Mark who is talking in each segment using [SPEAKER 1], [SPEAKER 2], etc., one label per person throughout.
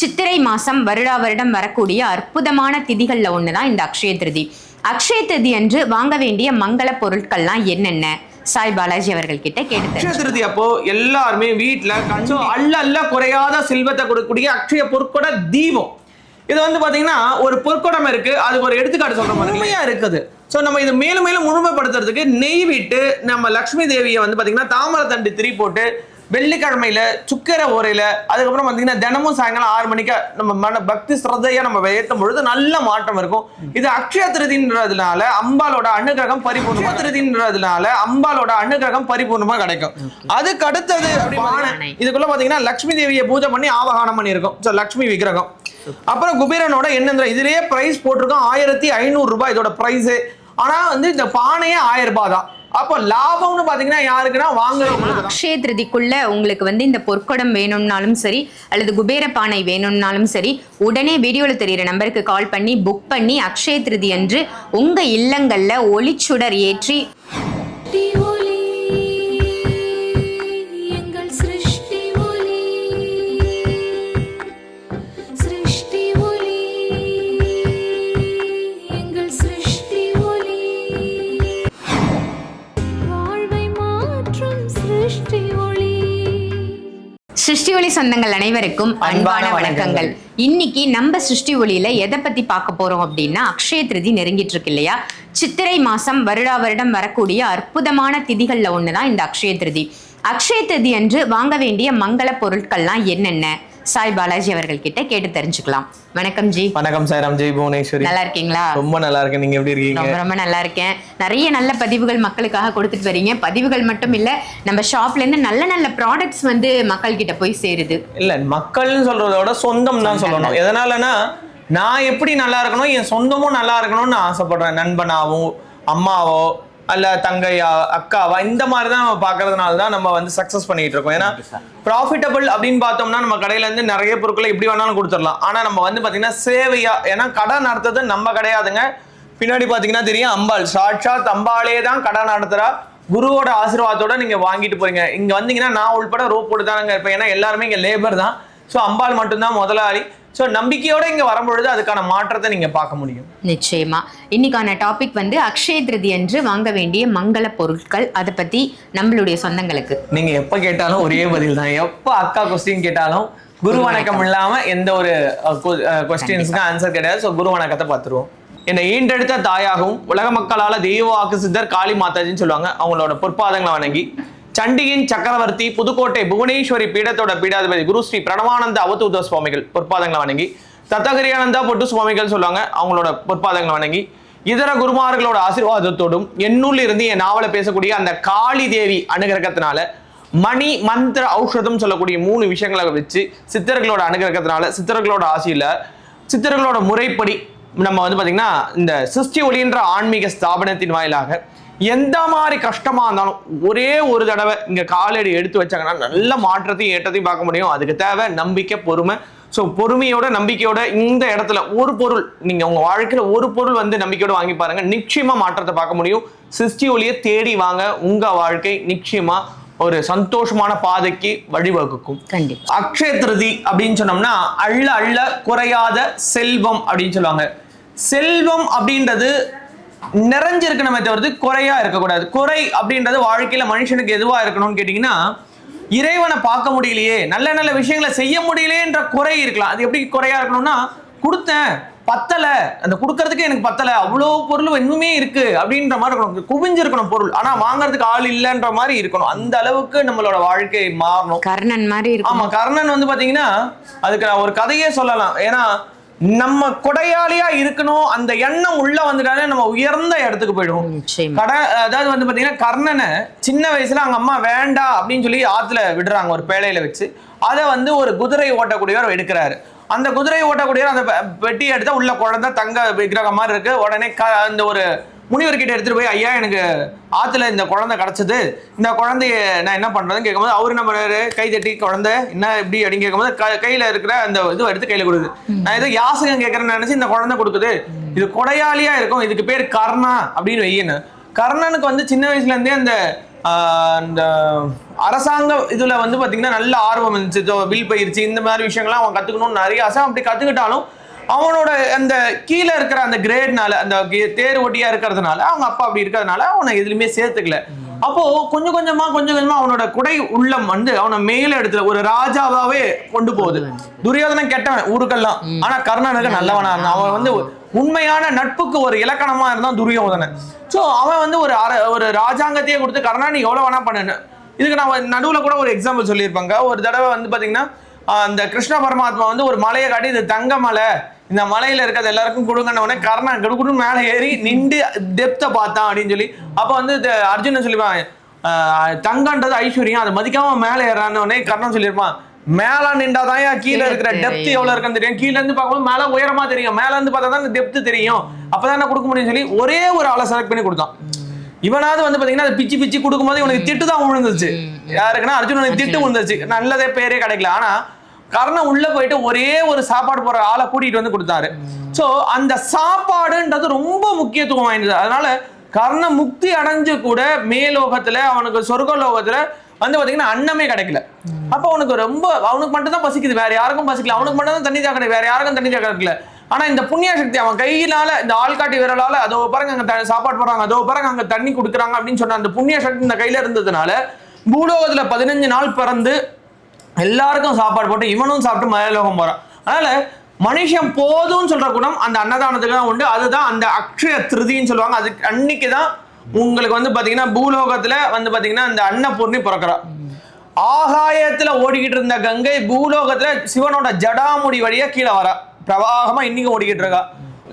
[SPEAKER 1] சித்திரை மாசம் வருடா வருடம் வரக்கூடிய அற்புதமான திதிகள்ல ஒண்ணுதான் இந்த அக்ஷய திருதி. அக்ஷய திருதி அன்று வாங்க வேண்டிய மங்கள பொருட்கள்லாம் என்னென்ன? சாய் பாலாஜி அவர்கள் கிட்ட கேட்டு
[SPEAKER 2] அக்ஷய. திருதி அப்போ எல்லாருமே வீட்டுல கஞ்சம் அல்ல அல்ல குறையாத செல்வத்தை கொடுக்கக்கூடிய அக்ஷய பொற்கொட தீபம். இது வந்து பாத்தீங்கன்னா ஒரு பொற்கொடம் இருக்கு அதுக்கு ஒரு எடுத்துக்காட்டு சொல்ற மாதிரி. உண்மையா இருக்குது. ஸோ நம்ம இது மேலும் மேலும் முழுமைப்படுத்துறதுக்கு நெய் விட்டு நம்ம லக்ஷ்மி தேவியை வந்து பாத்தீங்கன்னா தாமரை தண்டு திரி போட்டு வெள்ளிக்கிழமையில சுக்கர உரையில அதுக்கப்புறம் பாத்தீங்கன்னா தினமும் சாயங்காலம் ஆறு மணிக்கு நம்ம மன பக்தி சிரத்தையா நம்ம ஏற்றும் பொழுது நல்ல மாற்றம் இருக்கும். இது அக்ஷய திருதின்றதுனால அம்பாலோட அனுகிரகம் பரிபூர்ணமா திருதின்றதுனால அம்பாலோட அனுகிரகம் பரிபூர்ணமா கிடைக்கும். அதுக்கு அடுத்தது. இதுக்குள்ள பாத்தீங்கன்னா லக்ஷ்மி தேவியை பூஜை பண்ணி ஆவகானம் பண்ணியிருக்கோம். ஸோ லக்ஷ்மி விக்கிரகம். அப்புறம் குபேரனோட என்னன்ற இதுலயே பிரைஸ் போட்டிருக்கோம். ஆயிரத்தி ஐநூறு ரூபாய் இதோட பிரைஸ் ஆனா வந்து இந்த பானையே ஆயிரம் ரூபாய் தான். அப்போ லாபம்னு பாத்தீங்கன்னா யாருக்குன்னா வாங்குறவங்களுக்கு
[SPEAKER 1] அக்ஷய திருதிக்குள்ள உங்களுக்கு வந்து இந்த பொற்கொடம் வேணும்னாலும் சரி அல்லது குபேர பானை வேணும்னாலும் சரி உடனே வீடியோல தெரியிற நம்பருக்கு கால் பண்ணி புக் பண்ணி அக்ஷய திருதி அன்று உங்க இல்லங்கள்ல ஒளிச்சுடர் ஏற்றி
[SPEAKER 3] சிருஷ்டி ஒளி
[SPEAKER 1] சொந்தங்கள் அனைவருக்கும் அன்பான வணக்கங்கள். இன்னைக்கு நம்ம சிருஷ்டி ஒளியில எதை பத்தி பார்க்க போறோம் அப்படின்னா அக்ஷய திருதி நெருங்கிட்டு இருக்கு இல்லையா? சித்திரை மாசம் வருடா வருடம் வரக்கூடிய அற்புதமான திதிகள்ல ஒண்ணுதான் இந்த அக்ஷய திருதி. அக்ஷய திருதி அன்று வாங்க வேண்டிய மங்கள பொருட்கள்லாம் என்னென்ன? சாய் பாலாஜி அவர்கள் கிட்ட கேட்டு தெரிஞ்சுக்கலாம். வணக்கம் ஜி.
[SPEAKER 2] வணக்கம் சாய்ராம் ஜெய் புவனேஸ்வரி.
[SPEAKER 1] நல்லா இருக்கீங்களா
[SPEAKER 2] ரொம்ப நல்லா இருக்கேன் நீங்க எப்படி இருக்கீங்க?
[SPEAKER 1] ரொம்ப ரொம்ப நல்லா இருக்கேன் நிறைய நல்ல பதிவுகள் மக்களுக்காக கொடுத்துட்டு வரீங்க. பதிவுகள் மட்டும் இல்ல நம்ம ஷாப்ல இருந்து நல்ல நல்ல ப்ராடக்ட்ஸ் வந்து மக்கள் கிட்ட போய் சேருது.
[SPEAKER 2] இல்ல மக்கள்னு சொல்றத விட சொந்தம் தான் சொல்லணும். எதனாலனா நான் எப்படி நல்லா இருக்கணும் என் சொந்தமும் நல்லா இருக்கணும்னு ஆசைப்படுறேன். நண்பனாவோ அம்மாவோ அல்ல தங்கையா அக்காவா இந்த மாதிரி தான் நம்ம பார்க்கறதுனால தான் நம்ம வந்து சக்ஸஸ் பண்ணிட்டு இருக்கோம். ஏன்னா ப்ராஃபிட்டபிள் அப்படின்னு பார்த்தோம்னா நம்ம கடையில இருந்து நிறைய பொருட்களை எப்படி வேணாலும் கொடுத்துடலாம். ஆனா நம்ம வந்து பாத்தீங்கன்னா சேவையா ஏன்னா கடை நடத்துறது நம்ம கிடையாதுங்க. பின்னாடி பாத்தீங்கன்னா தெரியும் அம்பாள். சாட்சாத் அம்பாளே தான் கடை நடத்துறா. குருவோட ஆசீர்வாதத்தோட நீங்க வாங்கிட்டு போறீங்க. இங்க வந்தீங்கன்னா நான் உள்பட ரோப் போட்டு தானங்க இருப்பேன். ஏன்னா எல்லாருமே இங்க லேபர் தான். ஸோ அம்பாள் மட்டும்தான் முதலாளி. ஸோ நம்பிக்கையோட இங்க வரும்பொழுது அதுக்கான மாற்றத்தை நீங்க பார்க்க முடியும்.
[SPEAKER 1] நிச்சயமா. இன்னைக்கான டாபிக் வந்து அக்ஷய திருதி அன்று வாங்க வேண்டிய மங்கள பொருட்கள். அதை பத்தி நம்மளுடைய சொந்தங்களுக்கு.
[SPEAKER 2] நீங்க எப்ப கேட்டாலும் ஒரே பதில் தான். எப்ப அக்கா கொஸ்டின் கேட்டாலும் குரு வணக்கம் இல்லாம எந்த ஒரு கொஸ்டின்ஸ்க்கு ஆன்சர் கிடையாது. ஸோ குரு வணக்கத்தை பார்த்துருவோம். என்னை ஈண்டெடுத்த தாயாகவும் உலக மக்களால தெய்வ வாக்கு சித்தர் காளி மாதாஜின்னு சொல்லுவாங்க. அவங்களோட பொற்பாதங்களை வணங்கி சண்டியின் சக்கரவர்த்தி புதுக்கோட்டை புவனேஸ்வரி பீடத்தோட பீடாதிபதி குரு ஸ்ரீ பிரணவானந்த அவதூத சுவாமிகள் பொற்பாதங்களை வணங்கி தத்தகரியானந்தா பொட்டு சுவாமிகள் சொல்லுவாங்க அவங்களோட பொற்பாதங்களை வணங்கி இதர குருமார்களோட ஆசீர்வாதத்தோடும் என்னுள்ள இருந்து என் நாவலை பேசக்கூடிய அந்த காளி தேவி அனுகிரகத்தினால மணி மந்திர ஔஷதம் சொல்லக்கூடிய மூணு விஷயங்களை வச்சு சித்தர்களோட அனுகிரகத்தினால சித்தர்களோட ஆசையில சித்தர்களோட முறைப்படி நம்ம வந்து பாத்தீங்கன்னா இந்த சிருஷ்டி ஒளின்ற ஆன்மீக ஸ்தாபனத்தின் வாயிலாக எந்த மாதிரி கஷ்டமா இருந்தாலும் ஒரே ஒரு தடவை இங்க காலடி எடுத்து வச்சாங்கன்னா நல்ல மாற்றத்தையும் ஏற்றத்தையும் பார்க்க முடியும். அதுக்கு தேவை நம்பிக்கை பொறுமை. ஸோ பொறுமையோட நம்பிக்கையோட இந்த இடத்துல ஒரு பொருள் நீங்க உங்க வாழ்க்கையில ஒரு பொருள் வந்து நம்பிக்கையோட வாங்கி பாருங்க. நிச்சயமா மாற்றத்தை பார்க்க முடியும். சிருஷ்டி ஒளியை தேடி வாங்க உங்க வாழ்க்கை நிச்சயமா ஒரு சந்தோஷமான பாதைக்கு வழிவகுக்கும். அக்ஷய திருதி அப்படின்னு சொன்னோம்னா அள்ள அள்ள குறையாத செல்வம் அப்படின்னு சொல்லுவாங்க. செல்வம் அப்படின்றது நிறைஞ்சிருக்கணுமே தவிர்த்து குறையா இருக்கக்கூடாது. குறை அப்படின்றது வாழ்க்கையில மனுஷனுக்கு எதுவா இருக்கணும்னு கேட்டீங்கன்னா இறைவனை பார்க்க முடியலையே நல்ல நல்ல விஷயங்களை செய்ய முடியலையேன்ற குறை இருக்கலாம். அது எப்படி குறையா இருக்கணும்னா கொடுத்தேன் பத்தல. அந்த கொடுக்கறதுக்கு எனக்கு பத்தல. அவ்வளோ பொருள் இன்னுமே இருக்கு அப்படின்ற மாதிரி இருக்கணும். குவிஞ்சிருக்கணும் பொருள். ஆனா வாங்குறதுக்கு ஆள் இல்லைன்ற மாதிரி இருக்கணும். அந்த அளவுக்கு நம்மளோட வாழ்க்கை மாறணும்.
[SPEAKER 1] கர்ணன் மாதிரி
[SPEAKER 2] ஆமா கர்ணன் வந்து பாத்தீங்கன்னா அதுக்கு நான் ஒரு கதையே சொல்லலாம். ஏன்னா நம்ம கொடையாளியா இருக்கணும் அந்த எண்ணம் உள்ள வந்துட்டாலே நம்ம உயர்ந்த இடத்துக்கு போயிடுவோம். கடை அதாவது வந்து பாத்தீங்கன்னா கர்ணனை சின்ன வயசுல அவங்க அம்மா வேண்டாம் அப்படின்னு சொல்லி ஆத்துல விடுறாங்க ஒரு பேழையில வச்சு. அதை வந்து ஒரு குதிரை ஓட்டக்கூடியவர் எடுக்கிறாரு. அந்த குதிரை ஓட்டக்கூடியவர் அந்த பெட்டியை எடுத்தா உள்ள குழந்தை தங்க விக்கிரகம் மாதிரி இருக்கு. உடனே க- அந்த ஒரு முனிவர்கிட்ட எடுத்துகிட்டு போய் ஐயா எனக்கு ஆற்றுல இந்த குழந்தை கிடச்சிது. இந்த குழந்தைய நான் என்ன பண்ணுறதுன்னு கேட்கும்போது அவர் என்ன பண்ணுறாரு கை தட்டி குழந்தை என்ன இப்படி? அப்படின்னு கேட்கும்போது க- கையில் இருக்கிற அந்த இது எடுத்து கையில் கொடுக்குது. நான் ஏதோ யாசகம் கேட்குறேன்னு நினச்சி இந்த குழந்தை கொடுக்குது. இது கொடையாளியாக இருக்கும். இதுக்கு பேர் கர்ணா அப்படின்னு வையன்னு கர்ணனுக்கு வந்து சின்ன வயசுலேருந்தே அந்த அந்த அரசாங்க இதில் வந்து பார்த்திங்கன்னா நல்ல ஆர்வம் இருந்துச்சு. வில் பயிற்சி இந்த மாதிரி விஷயங்கள்லாம் அவன் கற்றுக்கணும்னு நிறைய ஆசை. அப்படி கற்றுக்கிட்டாலும் அவனோட அந்த கீழே இருக்கிற அந்த கிரேட்னால அந்த தேர் ஒட்டியா இருக்கிறதுனால அவங்க அப்பா அப்படி இருக்கிறதுனால அவனை எதுலையுமே சேர்த்துக்கல. அப்போ கொஞ்சம் கொஞ்சமா கொஞ்சம் கொஞ்சமா அவனோட குடை உள்ளம் வந்து அவனை மேல இடத்துல ஒரு ராஜாவாவே கொண்டு போகுது. துரியோதனன் கெட்டவன் ஊருக்கெல்லாம். ஆனா கர்ணனுக்கு நல்லவனா இருந்தான். அவன் வந்து உண்மையான நட்புக்கு ஒரு இலக்கணமா இருந்தான் துரியோதனன். சோ அவன் வந்து ஒரு அர- ஒரு ராஜாங்கத்தையே கொடுத்து கர்ணா நீ எவ்வளவு வேணா பண்ணு. இதுக்கு நான் நடுவுல கூட ஒரு எக்ஸாம்பிள் சொல்லியிருப்பாங்க. ஒரு தடவை வந்து பாத்தீங்கன்னா ஆஹ் அந்த கிருஷ்ண பரமாத்மா வந்து ஒரு மலையை காட்டி இது தங்க மலை இந்த மலையில இருக்கிறது எல்லாருக்கும் கொடுங்கன்ன உடனே கர்ணன் கொடுக்குன்னு மேலே ஏறி நின்று டெப்த்தை பார்த்தான் அப்படின்னு சொல்லி. அப்போ வந்து அர்ஜுனன் சொல்லிப்பான் தங்கன்றது ஐஸ்வர்யம் அதை மதிக்காம மேலே ஏறான்னு உடனே கர்ணன் சொல்லியிருப்பான். மேல நின்றாதான் கீழே
[SPEAKER 1] கீழே
[SPEAKER 2] இருக்கிற டெப்த். எவ்வளவு இருக்குன்னு தெரியும். கீழ இருந்து பார்க்கும்போது மேல உயரமா தெரியும். மேல இருந்து பார்த்தா தான் டெப்த் தெரியும். அப்பதான் கொடுக்க முடியும்னு சொல்லி ஒரே ஒரு ஆளை செலக்ட் பண்ணி கொடுத்தான். இவனாவது வந்து பாத்தீங்கன்னா அது பிச்சு பிச்சு கொடுக்கும்போது இவனுக்கு திட்டு தான் விழுந்துச்சு யாருக்குன்னா அர்ஜுனனுக்கு திட்டு விழுந்துச்சு நல்லதே பேரே கிடைக்கல. ஆனா கர்ணன் உள்ள போயிட்டு ஒரே ஒரு சாப்பாடு போற ஆளை கூட்டிட்டு வந்து கொடுத்தாரு. சோ அந்த சாப்பாடுன்றது ரொம்ப முக்கியத்துவம் வாய்ந்தது. அதனால கர்ண முக்தி அடைஞ்சு கூட மேலோகத்துல அவனுக்கு சொர்க்க லோகத்துல வந்து பாத்தீங்கன்னா அன்னமே கிடைக்கல. அப்ப அவனுக்கு ரொம்ப அவனுக்கு மட்டும் தான் பசிக்குது. வேற யாருக்கும் பசிக்கல. அவனுக்கு மட்டும் தான் தண்ணி தாக்கணும் வேற யாருக்கும் தண்ணி தாக்க கிடைக்கல. ஆனா இந்த புண்ணிய சக்தி அவன் கையினால இந்த ஆள்காட்டி விரலால அதோ பாருங்க அங்க சாப்பாடு போடுறாங்க. அதோ பாருங்க அங்க தண்ணி கொடுக்குறாங்க. அப்படின்னு சொன்ன அந்த புண்ணிய சக்தி இந்த கையில இருந்ததுனால பூலோகத்துல பதினஞ்சு நாள் பிறந்து எல்லாருக்கும் சாப்பாடு போட்டு இவனும் சாப்பிட்டு மலையலோகம் போறான். அதனால மனுஷன் போதும்னு சொல்ற குணம் அந்த அன்னதானத்துக்கு தான் உண்டு. அதுதான் அந்த அக்ஷய திருதின்னு சொல்லுவாங்க. அதுக்கு அன்னைக்கு தான் உங்களுக்கு வந்து பாத்தீங்கன்னா பூலோகத்துல வந்து பாத்தீங்கன்னா அந்த அன்னபூர்ணி பிறக்கிறா. ஆகாயத்துல ஓடிக்கிட்டு இருந்த கங்கை பூலோகத்துல சிவனோட ஜடாமுடி வழியா கீழே வரா. பிரவாகமா இன்னைக்கு ஓடிக்கிட்டு இருக்கா.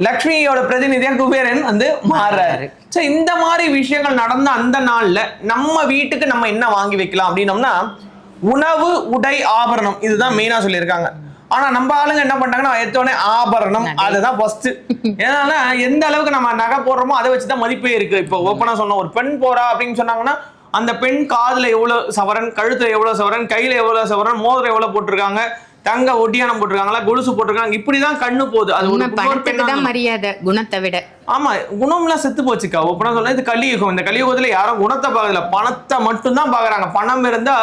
[SPEAKER 2] லக்ஷ்மியோட பிரதிநிதியா குபேரன் வந்து மாறுறாரு. சோ இந்த மாதிரி விஷயங்கள் நடந்த அந்த நாள்ல நம்ம வீட்டுக்கு நம்ம என்ன வாங்கி வைக்கலாம் அப்படின்னோம்னா உணவு உடை ஆபரணம். இதுதான் மெயினா சொல்லியிருக்காங்க. ஆனா நம்ம ஆளுங்க என்ன பண்றாங்கன்னா எடுத்தோடனே ஆபரணம். அதுதான் ஃபர்ஸ்ட் ஏன்னா எந்த அளவுக்கு நம்ம நகை போடுறோமோ அதை வச்சுதான் மதிப்பே இருக்கு. இப்போ ஓப்பனா சொன்னோம் ஒரு பெண் போறா அப்படின்னு சொன்னாங்கன்னா அந்த பெண் காதுல எவ்வளவு சவரன் கழுத்துல எவ்வளவு சவரன் கையில எவ்வளவு சவரன் மோதிரம் எவ்வளவு போட்டிருக்காங்க தங்க ஒட்டியானம் போட்டிருக்காங்களா கொலுசு போட்டிருக்காங்க இப்படிதான் கண்ணு போகுது. அது ஒரு
[SPEAKER 1] தான் மரியாதை குணத்தை விட.
[SPEAKER 2] ஆமா குணம்லாம் செத்து போச்சுக்கா. ஒப்பனா சொல்ல இது கலியுகம். இந்த கலியுகத்துல யாரும் குணத்தை பார்க்கறதில்ல. பணத்தை மட்டும்தான் பாக்குறாங்க பணம் இருந்தா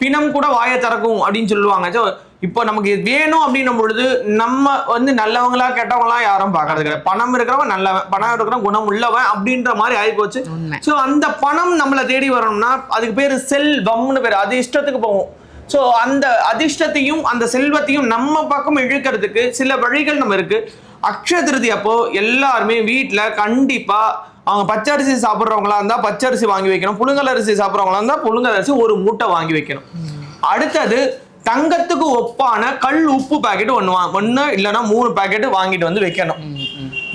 [SPEAKER 2] பிணம் கூட வாயை திறக்கும் அப்படின்னு சொல்லுவாங்க. ஸோ இப்போ நமக்கு வேணும் அப்படின்னும் பொழுது நம்ம வந்து நல்லவங்களா கெட்டவங்களா யாரும் பார்க்கறது கிடையாது. பணம் இருக்கிறவன் நல்லவன் பணம் இருக்கிறவன் குணம் உள்ளவன் அப்படின்ற மாதிரி ஆயிப்போச்சு.
[SPEAKER 1] உண்மை.
[SPEAKER 2] ஸோ அந்த பணம் நம்மளை தேடி வரணும்னா அதுக்கு பேர் செல்வம்னு பேர் அது இஷ்டத்துக்கு போகும். ஸோ அந்த அதிர்ஷ்டத்தையும் அந்த செல்வத்தையும் நம்ம பக்கம் இழுக்கிறதுக்கு சில வழிகள் நம்ம இருக்கு. அக்ஷய திருதி அப்போ எல்லாருமே வீட்டில் கண்டிப்பா அவங்க பச்சரிசி சாப்பிட்றவங்களா இருந்தா பச்சரிசி வாங்கி வைக்கணும். புழுங்கல் அரிசி சாப்பிட்றவங்களா இருந்தா புழுங்கல் அரிசி ஒரு மூட்டை வாங்கி வைக்கணும். அடுத்தது தங்கத்துக்கு ஒப்பான கல் உப்பு பாக்கெட் ஒன்று வா ஒன்று இல்லைன்னா மூணு பாக்கெட் வாங்கிட்டு வந்து வைக்கணும்.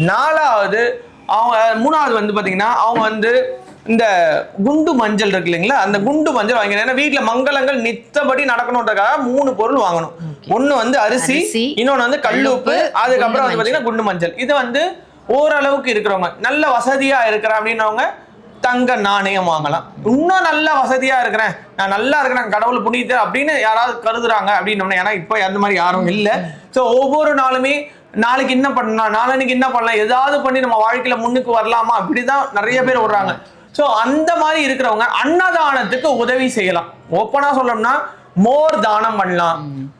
[SPEAKER 2] நாலாவது அவங்க மூணாவது வந்து பாத்தீங்கன்னா அவங்க வந்து இந்த குண்டு மஞ்சள் இருக்கு இல்லைங்களா? அந்த குண்டு மஞ்சள் வாங்கிக்கணும் ஏன்னா வீட்டுல மங்களங்கள் நித்தபடி நடக்கணுன்றதுக்காக மூணு பொருள் வாங்கணும். ஒண்ணு வந்து அரிசி இன்னொன்னு வந்து கல்லுப்பு
[SPEAKER 1] கல்லுப்பு,
[SPEAKER 2] அதுக்கப்புறம் வந்து
[SPEAKER 1] குண்டு
[SPEAKER 2] பாத்தீங்கன்னா குண்டு மஞ்சள். இது வந்து ஓரளவுக்கு இருக்கிறவங்க. நல்ல வசதியா இருக்கிற அப்படின்னவங்க தங்க நாணயம் வாங்கலாம். இன்னும் நல்ல வசதியா இருக்கிறேன். நான் நல்லா இருக்கிறேன் கடவுள் புண்ணியத்தை அப்படின்னு யாராவது கருதுறாங்க அப்படின்னு ஏன்னா இப்போ அந்த மாதிரி யாரும் இல்லை. ஸோ ஒவ்வொரு நாளுமே நாளைக்கு என்ன பண்ணலாம் நாளைக்கு என்ன பண்ணலாம் ஏதாவது பண்ணி நம்ம வாழ்க்கையில முன்னுக்கு வரலாமா? அப்படிதான் நிறைய பேர் விடுறாங்க ஸோ அந்த மாதிரி இருக்கிறவங்க அன்னதானத்துக்கு உதவி செய்யலாம். ஓப்பனா சொல்லணும்னா மோர் தானம் பண்ணலாம்.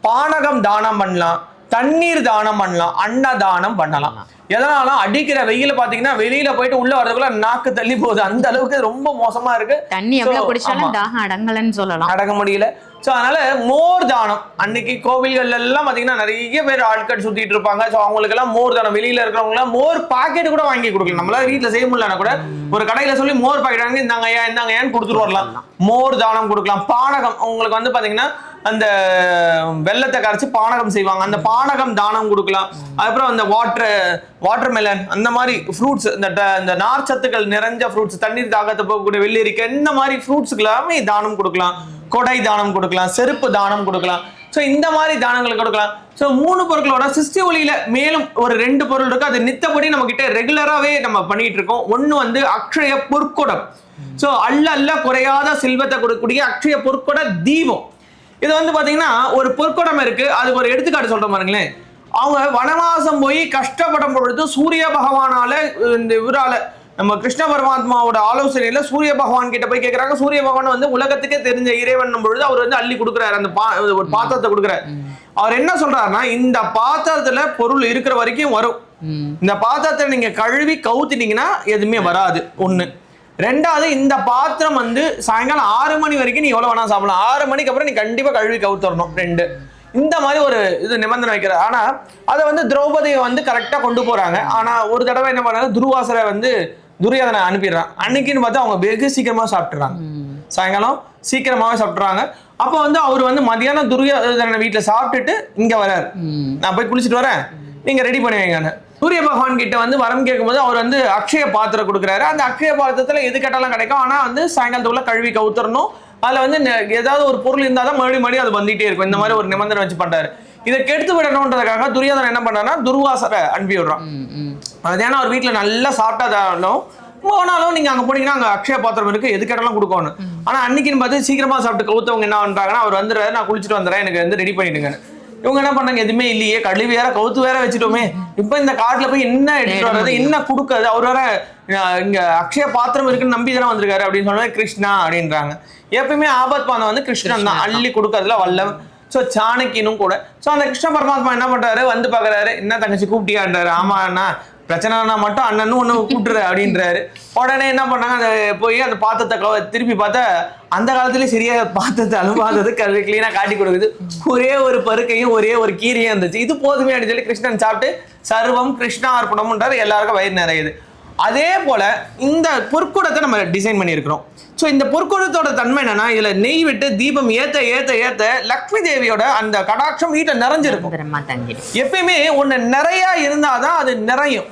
[SPEAKER 2] பானகம் தானம் பண்ணலாம். தண்ணீர் தானம் பண்ணலாம் அன்னதானம் பண்ணலாம். எதனால? அடிக்கிற வெயில பாத்தீங்கன்னா வெளியில போயிட்டு உள்ள வரதுக்குள்ள நாக்கு தள்ளி போகுது. அந்த அளவுக்கு ரொம்ப மோசமா இருக்கு.
[SPEAKER 1] தண்ணி எவ்வளவு குடிச்சாலும். தாகம் அடங்கலன்னு சொல்லலாம்.
[SPEAKER 2] அடக்க முடியல. சோ அதனால மோர் தானம். அன்னைக்கு கோவில்கள் எல்லாம் பாத்தீங்கன்னா நிறைய பேர் ஆட்கள் சுத்திட்டு இருப்பாங்க. சோ அவங்களுக்கு எல்லாம் மோர் தானம். வெளியில இருக்கிறவங்க எல்லாம் மோர் பாக்கெட் கூட வாங்கி கொடுக்கலாம். நம்மளால வீட்டுல செய்ய முடியலனா கூட ஒரு கடையில சொல்லி மோர் பாக்கெட் வாங்கி இந்தாங்க ஐயா இந்தாங்க ஏன்னு கொடுத்துட்டு வரலாம். மோர் தானம் கொடுக்கலாம். பானகம். உங்களுக்கு வந்து பாத்தீங்கன்னா அந்த வெள்ளத்தை கரைச்சி பானகம் செய்வாங்க. அந்த பானகம் தானம் கொடுக்கலாம். அதுக்கப்புறம் அந்த வாட்டர் வாட்டர் மெலன் அந்த மாதிரி ஃப்ரூட்ஸ் இந்த ட- இந்த நார்ச்சத்துக்கள் நிறைஞ்ச ஃப்ரூட்ஸ் தண்ணீர் தாகத்தை போகக்கூடிய வெள்ளரிக்காய் இந்த மாதிரி ஃப்ரூட்ஸ்க்கு எல்லாமே தானம் கொடுக்கலாம். கொடை தானம் கொடுக்கலாம். செருப்பு தானம் கொடுக்கலாம். ஸோ இந்த மாதிரி தானங்கள் கொடுக்கலாம். ஸோ மூணு பொருட்களோட சிஸ்டி ஒளியில மேலும் ஒரு ரெண்டு பொருள் இருக்கு. அது நித்தபடி நம்ம கிட்ட ரெகுலராகவே நம்ம பண்ணிட்டு இருக்கோம். ஒன்று வந்து அக்ஷய பொற்குடம். ஸோ அல்ல அல்ல குறையாத செல்வத்தை கொடுக்கக்கூடிய அக்ஷய பொற்கொட தீபம். இது வந்து பாத்தீங்கன்னா ஒரு பொற்குடம் இருக்கு. அதுக்கு ஒரு எடுத்துக்காட்டு சொல்றேன் பாருங்களேன். அவங்க வனவாசம் போய் கஷ்டப்படும் பொழுது சூரிய பகவானால இந்த இவரால நம்ம கிருஷ்ண பரமாத்மாவோட ஆலோசனையில சூரிய பகவான் கிட்ட போய் கேக்குறாங்க. சூரிய பகவான் வந்து உலகத்துக்கே தெரிஞ்ச இறைவன் பொழுது அவர் வந்து அள்ளி கொடுக்குறாரு. அந்த பா ஒரு பாத்திரத்தை கொடுக்குறாரு. அவர் என்ன சொல்றாருன்னா இந்த பாத்திரத்துல பொருள் இருக்கிற வரைக்கும் வரும். இந்த பாத்திரத்தை நீங்க கழுவி கவுத்திட்டீங்கன்னா எதுவுமே வராது. ஒண்ணு. ரெண்டாவது இந்த பாத்திரம் வந்து சாயங்காலம் ஆறு மணி வரைக்கும் நீ எவ்வளவு வேணா சாப்பிடலாம். ஆறு மணிக்கு அப்புறம் நீ கண்டிப்பா கழுவி கவுத்தரணும் ரெண்டு. இந்த மாதிரி ஒரு இது நிபந்தனை வைக்கிறார். ஆனா அதை வந்து திரௌபதியை வந்து கரெக்டா கொண்டு போறாங்க. ஆனா ஒரு தடவை என்ன பண்ணாங்க? துருவாசரை வந்து துரியோதனை அனுப்பிடுறான். அன்னைக்குன்னு பார்த்து அவங்க வெகு சீக்கிரமா சாப்பிட்டுறாங்க. சாயங்காலம் சீக்கிரமாவே சாப்பிட்றாங்க அப்போ வந்து அவர் வந்து மதியானம் துரியோதன வீட்டுல சாப்பிட்டுட்டு இங்க வராரு. நான் போய் குளிச்சுட்டு வரேன். நீங்க ரெடி பண்ணுவீங்கன்னு சூரிய பகவான் கிட்ட வந்து வரம் கேட்கும்போது அவர் வந்து அக்ஷய பாத்திரம் கொடுக்குறாரு. அந்த அக்ஷய பாத்திரத்துல எது கேட்டாலும் கிடைக்கும். ஆனா வந்து சாயங்காலத்துக்குள்ள கழுவி கவுத்தரணும். அதுல வந்து ஏதாவது ஒரு பொருள் இருந்தால் தான் மறுபடியும் மறுபடியும் அது வந்துட்டே இருக்கும். இந்த மாதிரி ஒரு நிபந்தனை வச்சு பண்றாரு. இதை கெடுத்து விடணுன்றதுக்காக துரியோதனன் என்ன பண்றாருன்னா துர்வாசரை அனுப்பி விடுறான். அது ஏன்னா அவர் வீட்டுல நல்லா சாப்பிட்டாதாலும் போனாலும் நீங்க அங்க போனீங்கன்னா அங்க அக்ஷய பாத்திரம் இருக்கு. எது கேட்டாலும் கொடுக்கணும். ஆனா அன்னைக்குன்னு பார்த்து சீக்கிரமா சாப்பிட்டு கவுத்தவங்க என்ன பண்றாங்கன்னா அவர் வந்துடுறாரு நான் குளிச்சுட்டு வந்துடுறேன் எனக்கு வந்து ரெடி பண்ணிடுங்கன்னு. இவங்க என்ன பண்ணாங்க? எதுவுமே இல்லையே. கழுவி வேற கவுத்து வேற வச்சுட்டோமே. இப்ப இந்த காட்டுல போய் என்ன எடுத்துட்டு வர்றது? என்ன கொடுக்கறது? அவர் வேற இங்க அக்ஷய பாத்திரம் இருக்குன்னு நம்பி தானே வந்திருக்காரு அப்படின்னு சொன்னது கிருஷ்ணா அப்படின்றாங்க. எப்பயுமே ஆபத் பாந்தம் வந்து கிருஷ்ணன் தான். அள்ளி கொடுக்கறதுல வல்லவன் ஸோ சாணக்கியனும் கூட. ஸோ அந்த கிருஷ்ண பரமாத்மா என்ன பண்றாரு? வந்து பார்க்கறாரு என்ன தங்கச்சி கூப்பிட்டியான்றாரு. ஆமா அண்ணா. பிரச்சனைனா மட்டும் அண்ணனும் ஒன்று கூப்பிட்டுரு அப்படின்றாரு. உடனே என்ன பண்ணாங்க? அந்த போய் அந்த பாத்திரத்தை திருப்பி பார்த்தா அந்த காலத்துலயே சரியா பாத்திரத்தை அனுபாதது கிளீனா காட்டி கொடுக்குது. ஒரே ஒரு பருக்கையும் ஒரே ஒரு கீரையும் இருந்துச்சு. இது போதுமே அப்படின்னு சொல்லி கிருஷ்ணன் சாப்பிட்டு சர்வம் கிருஷ்ணா அர்ப்பணம்ன்றாரு. எல்லாருக்கும் வயிறு நிறையுது. அதே போல இந்த பொற்குடத்தை நம்ம டிசைன் பண்ணியிருக்கிறோம். ஸோ இந்த பொற்குடத்தோட தன்மை என்னன்னா இதுல நெய் விட்டு தீபம் ஏத்த ஏத்த ஏத்த லக்ஷ்மி தேவியோட அந்த கடாட்சம் வீட்டை நிறைஞ்சிருக்கும். எப்பயுமே ஒண்ணு நிறைய இருந்தாதான் அது நிறையும்.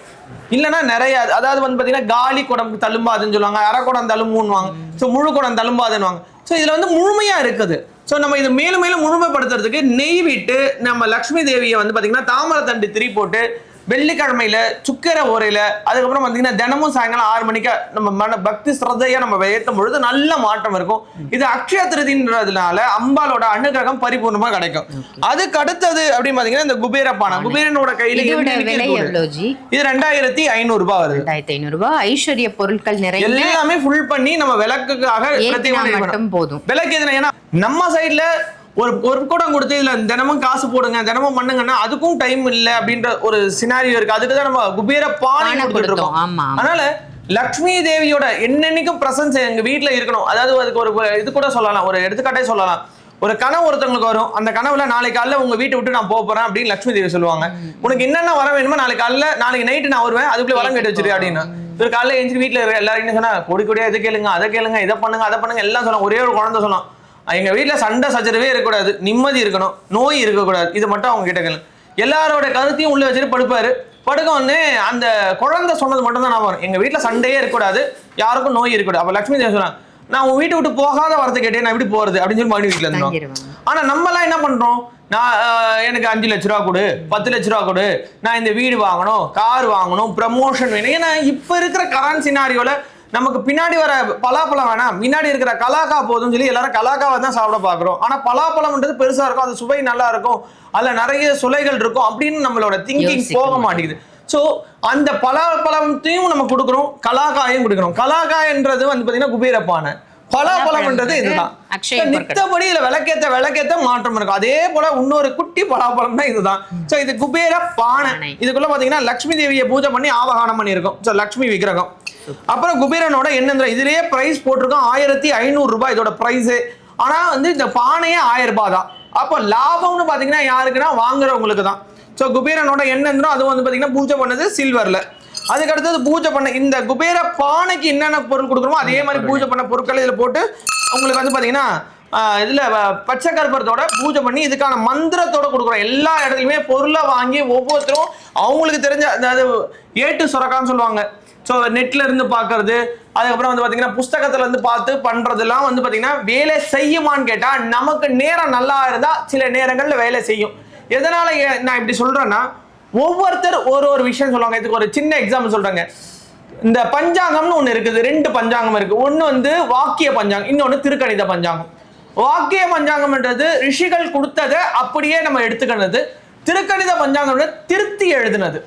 [SPEAKER 2] இல்லைன்னா நிறைய அதாவது வந்து பார்த்தீங்கன்னா காலி குடம் தழும்பாதுன்னு சொல்லுவாங்க அரை குடம் தழும்புன்னுவாங்க ஸோ முழு குடம் தழும்பாதுன்னுவாங்க ஸோ இதில் வந்து முழுமையாக இருக்குது. ஸோ நம்ம இது மேலும் மேலும் முழுமைப்படுத்துறதுக்கு நெய் விட்டு நம்ம லக்ஷ்மி தேவியை வந்து பார்த்தீங்கன்னா தாமரை தண்டு திரி போட்டு வெள்ளிக்கிழமையில சுக்கர ஓரையில அதுக்கப்புறம் பாத்தீங்கன்னா தினமும் சாயங்காலம் ஆறு மணிக்கு நம்ம மன பக்தி ஸ்ரத்தையா நம்ம ஏற்றும் பொழுது நல்ல மாற்றம் இருக்கும். இது அக்ஷய திருதின்றதுனால அம்பாலோட அனுகிரகம் பரிபூர்ணமா கிடைக்கும். அதுக்கு அடுத்தது அப்படின்னு பாத்தீங்கன்னா இந்த குபேர பானை குபேரனோட கையில இது ரெண்டாயிரத்தி ஐநூறு ரூபாய் வருது.
[SPEAKER 1] ரெண்டாயிரத்தி ஐநூறு ரூபாய். ஐஸ்வர்ய பொருட்கள் நிறைய
[SPEAKER 2] எல்லாமே ஃபுல் பண்ணி நம்ம விளக்குக்காக
[SPEAKER 1] போதும்.
[SPEAKER 2] விளக்கு எதுனா ஏன்னா நம்ம சைடுல ஒரு ஒரு கூடம் கொடுத்து இதுல தினமும் காசு போடுங்க தினமும் பண்ணுங்கன்னா அதுக்கும் டைம் இல்ல அப்படின்ற ஒரு சினாரியோ இருக்கு. அதுக்கு தான் நம்ம குபேர பானை கொடுத்துட்டு இருக்கோம். அதனால லக்ஷ்மி தேவியோட என்னென்னைக்கும் பிரசன்ஸ் எங்க வீட்ல இருக்கணும். அதாவது அதுக்கு ஒரு இது கூட சொல்லலாம் ஒரு எடுத்துக்காட்டே சொல்லலாம். ஒரு கனவு ஒருத்தவங்களுக்கு வரும். அந்த கனவுல நாளைக்கு காலைல உங்க வீட்டை விட்டு நான் போக போறேன் அப்படின்னு லட்சுமி தேவி சொல்லுவாங்க. உனக்கு என்னென்ன வர வேணுமோ நாளைக்கு காலைல நாளைக்கு நைட்டு நான் வருவேன். அதுக்குள்ள வரம் கேட்டு வச்சிரு அப்படின்னு. ஒரு காலைல எழுந்து வீட்டுல எல்லாரும் என்ன சொன்னா கொடி கொடியா இதை கேளுங்க அதை கேளுங்க இதை பண்ணுங்க அதை பண்ணுங்க. எல்லாம் சொல்லலாம் ஒரே ஒரு குழந்தை சொல்லலாம் எங்க வீட்ல சண்டை சச்சரவே இருக்கக்கூடாது. நிம்மதி இருக்கணும். நோய் இருக்கக்கூடாது. இது மட்டும் அவங்க கிட்ட கேளுங்க. எல்லாரோட கருத்தையும் உள்ள வச்சுட்டு படுப்பாரு. படுக்க வந்து அந்த குழந்தை சொன்னது மட்டும் தான் நான் வரும். எங்க வீட்ல சண்டையே இருக்கக்கூடாது. யாருக்கும் நோய் இருக்கக்கூடாது. அப்ப லட்சுமி தேவி சொன்னாங்க நான் உன் வீட்டை விட்டு போகாத வரது கேட்டேன். நான் எப்படி போறது? அப்படின்னு சொல்லி மறுபடியும் வீட்டுல இருந்தோம்
[SPEAKER 1] தங்கிடுவாங்க
[SPEAKER 2] ஆனா நம்ம எல்லாம் என்ன பண்றோம்? நான் எனக்கு அஞ்சு லட்ச ரூபா கொடு பத்து லட்ச ரூபா கொடு. நான் இந்த வீடு வாங்கணும் கார் வாங்கணும் ப்ரமோஷன் வேணும். ஏன்னா இப்ப இருக்கிற கரண்ட் சினாரியோல நமக்கு பின்னாடி வர பலாப்பழம் வேணாம் முன்னாடி இருக்கிற கலாக்கா போதும்னு சொல்லி எல்லாரும் கலாக்காவை தான் சாப்பிட பாக்குறோம் ஆனா பலாப்பழம்ன்றது பெருசா இருக்கும் அது சுவை நல்லா இருக்கும் அதுல நிறைய சுளைகள் இருக்கும் அப்படின்னு நம்மளோட திங்கிங் போக மாட்டேங்குது. சோ அந்த பலாப்பழத்தையும் நம்ம கொடுக்குறோம் கலாக்காயும் கொடுக்குறோம். கலாக்காயன்றது வந்து பாத்தீங்கன்னா குபேரப்பானை. பலாப்பழம்ன்றது இதுதான். நித்தபடி இதுல விளக்கேத்த விளக்கேத்த மாற்றம் இருக்கும். அதே போல இன்னொரு குட்டி பலாப்பழம் தான் இதுதான். சோ இது குபேர பானை. இதுக்குள்ள பாத்தீங்கன்னா லக்ஷ்மி தேவியை பூஜை பண்ணி ஆவகானம் பண்ணியிருக்கோம். சோ லக்ஷ்மி விக்கிரகம். அப்புறம் குபேரனோட என்னன்ற இதுலயே பிரைஸ் போட்டிருக்கோம். ஆயிரத்தி ஐநூறு ரூபாய் இதோட பிரைஸ் ஆனா வந்து இந்த பானையே ஆயிரம் ரூபாய் தான். அப்போ லாபம்னு பாத்தீங்கன்னா யாருக்குன்னா வாங்குறவங்களுக்கு தான். சோ குபேரனோட எண்ணெய் அது வந்து பாத்தீங்கன்னா பூஜை பண்ணது சில்வர்ல அதுக்கு அடுத்தது பூஜை பண்ண இந்த குபேர பானைக்கு என்னென்ன பொருள் கொடுக்குறோமோ அதே மாதிரி பூஜை பண்ண பொருட்கள் இதுல போட்டு உங்களுக்கு வந்து பாத்தீங்கன்னா ஆஹ் இதுல பச்சை கற்பூரத்தோட பூஜை பண்ணி இதுக்கான மந்திரத்தோட கொடுக்குறோம். எல்லா இடத்துலயுமே பொருளை வாங்கி ஒவ்வொருத்தரும் அவங்களுக்கு தெரிஞ்ச அதாவது ஏட்டு சுரக்கான்னு சொல்லுவாங்க. ஸோ நெட்ல இருந்து பார்க்கறது. அதுக்கப்புறம் வந்து பாத்தீங்கன்னா புஸ்தகத்துல இருந்து பார்த்து பண்றதெல்லாம் வந்து பாத்தீங்கன்னா வேலை செய்யுமான்னு கேட்டா நமக்கு நேரம் நல்லா இருந்தா சில நேரங்கள்ல வேலை செய்யும். எதனால ஏ- நான் இப்படி சொல்றேன்னா ஒவ்வொருத்தர் ஒரு ஒரு விஷயம் சொல்லுவாங்க. இதுக்கு ஒரு சின்ன எக்ஸாம்பிள் சொல்றாங்க. இந்த பஞ்சாங்கம்னு ஒண்ணு இருக்குது. ரெண்டு பஞ்சாங்கம் இருக்கு. ஒண்ணு வந்து வாக்கிய பஞ்சாங்கம் இன்னொன்னு திருக்கணித பஞ்சாங்கம். வாக்கிய பஞ்சாங்கம்ன்றது ரிஷிகள் கொடுத்ததை அப்படியே நம்ம எடுத்துக்கிறது திருக்கணித பஞ்சாங்கம் திருத்தி எழுதுனது.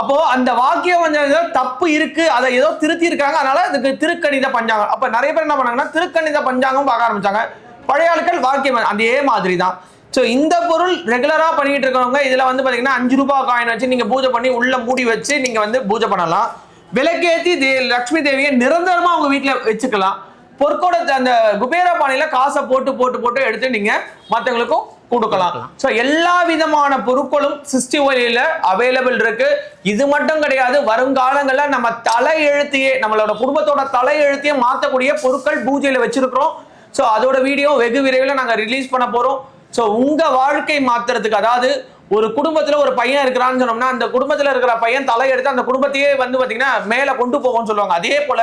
[SPEAKER 2] அப்போ அந்த வாக்கியம் வந்து தப்பு இருக்கு அதை ஏதோ திருத்தி இருக்காங்க அதனால அதுக்கு திருக்கணித பஞ்சாங்கம். அப்ப நிறைய பேர் என்ன பண்ணாங்கன்னா திருக்கணித பஞ்சாங்கம் பார்க்க ஆரம்பிச்சாங்க. பழைய ஆட்கள் வாக்கியம் அதே மாதிரி தான் ஸோ இந்த பொருள் ரெகுலரா பண்ணிட்டு இருக்கிறவங்க இதுல வந்து பாத்தீங்கன்னா அஞ்சு ரூபாய் காயின் வச்சு நீங்க பூஜை பண்ணி உள்ள மூடி வச்சு நீங்க வந்து பூஜை பண்ணலாம். விளக்கேத்தி தே லக்ஷ்மி தேவியை நிரந்தரமா உங்க வீட்டுல வச்சுக்கலாம். பொற்கோட அந்த குபேர பானையில காசை போட்டு போட்டு போட்டு எடுத்து நீங்க மத்தவங்களுக்கும் கொடுக்கலாம். சோ எல்லா விதமான பொருட்களும் சிஸ்டி ஒலியில அவைலபிள் இருக்கு. இது மட்டும் கிடையாது வருங்காலங்கள்ல நம்ம தலை எழுத்தையே நம்மளோட குடும்பத்தோட தலை எழுத்தையே மாத்தக்கூடிய பொருட்கள் பூஜையில வச்சிருக்கிறோம். சோ அதோட வீடியோ வெகு விரைவில் நாங்க ரிலீஸ் பண்ண போறோம். சோ உங்க வாழ்க்கை மாத்துறதுக்கு அதாவது ஒரு குடும்பத்துல ஒரு பையன் இருக்கிறான்னு சொன்னோம்னா அந்த குடும்பத்துல இருக்கிற பையன் தலையெடுத்து அந்த குடும்பத்தையே வந்து பாத்தீங்கன்னா மேல கொண்டு போகும்னு சொல்லுவாங்க. அதே போல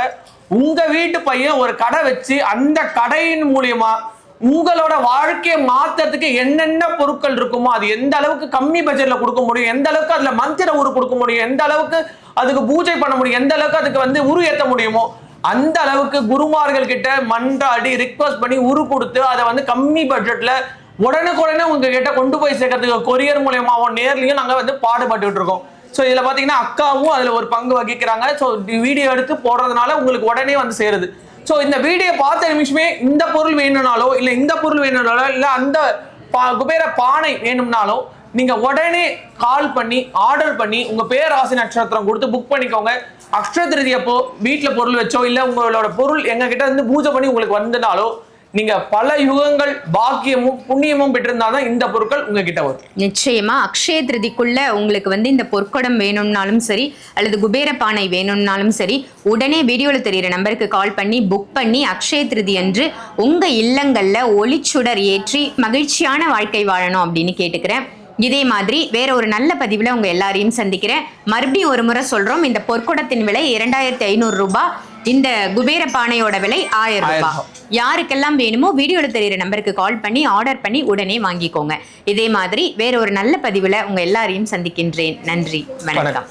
[SPEAKER 2] உங்க வீட்டு பையன் ஒரு கடை வச்சு அந்த கடையின் மூலியமா உங்களோட வாழ்க்கையை மாத்துறதுக்கு என்னென்ன பொருட்கள் இருக்குமோ அது எந்த அளவுக்கு கம்மி பட்ஜெட்ல கொடுக்க முடியும் எந்த அளவுக்கு அதுல மந்திர உரு கொடுக்க முடியும் எந்த அளவுக்கு அதுக்கு பூஜை பண்ண முடியும் எந்த அளவுக்கு அதுக்கு வந்து உரு ஏற்ற முடியுமோ அந்த அளவுக்கு குருமார்கள் கிட்ட மன்றாடி ரிக்வஸ்ட் பண்ணி உரு கொடுத்து அதை வந்து கம்மி பட்ஜெட்ல உடனுக்குடனே உங்ககிட்ட கொண்டு போய் சேர்க்கறதுக்கு கொரியர் மூலியமாவும் நேர்லையும் நாங்கள் வந்து பாடுபட்டுட்டு இருக்கோம். ஸோ இதில் பார்த்தீங்கன்னா அக்காவும் அதில் ஒரு பங்கு வகிக்கிறாங்க. ஸோ வீடியோ எடுத்து போடுறதுனால உங்களுக்கு உடனே வந்து சேருது. ஸோ இந்த வீடியோ பார்த்த நிமிஷமே இந்த பொருள் வேணும்னாலோ இல்லை இந்த பொருள் வேணும்னாலோ இல்லை அந்த பா- குபேர பானை வேணும்னாலோ நீங்கள் உடனே கால் பண்ணி ஆர்டர் பண்ணி உங்கள் பேர் ராசி நட்சத்திரம் கொடுத்து புக் பண்ணிக்கோங்க. அக்ஷய திருதி அப்போ பொருள் வச்சோ இல்லை உங்களோட பொருள் எங்ககிட்ட வந்து இருந்து பூஜை பண்ணி உங்களுக்கு வந்தனாலோ நீங்க பல யுகங்கள் பாக்கியமும் புண்ணியமும் பெற்றிருந்தாதான் இந்த பொருட்கள் உங்ககிட்ட வரும்.
[SPEAKER 1] நிச்சயமா அக்ஷய திருதிக்குள்ள உங்களுக்கு வந்து இந்த பொற்கொடம் வேணும்னாலும் சரி அல்லது குபேர பானை வேணும்னாலும் சரி உடனே வீடியோல தெரியிற நம்பருக்கு கால் பண்ணி புக் பண்ணி அக்ஷய திருதி அன்று உங்க இல்லங்கள்ல ஒளிச்சுடர் ஏற்றி மகிழ்ச்சியான வாழ்க்கை வாழணும் அப்படின்னு கேட்டுக்கிறேன். இதே மாதிரி வேற ஒரு நல்ல பதிவில் உங்க எல்லாரையும் சந்திக்கிறேன். மறுபடியும் ஒரு முறை சொல்றோம் இந்த பொற்கொடத்தின் விலை இரண்டாயிரத்தி ஐநூறு ரூபாய். இந்த குபேர பானையோட விலை ஆயிரம் ரூபாய். யாருக்கெல்லாம் வேணுமோ வீடியோல தெரியுற நம்பருக்கு கால் பண்ணி ஆர்டர் பண்ணி உடனே வாங்கிக்கோங்க. இதே மாதிரி வேற ஒரு நல்ல பதிவுல உங்க எல்லாரையும் சந்திக்கின்றேன். நன்றி வணக்கம்.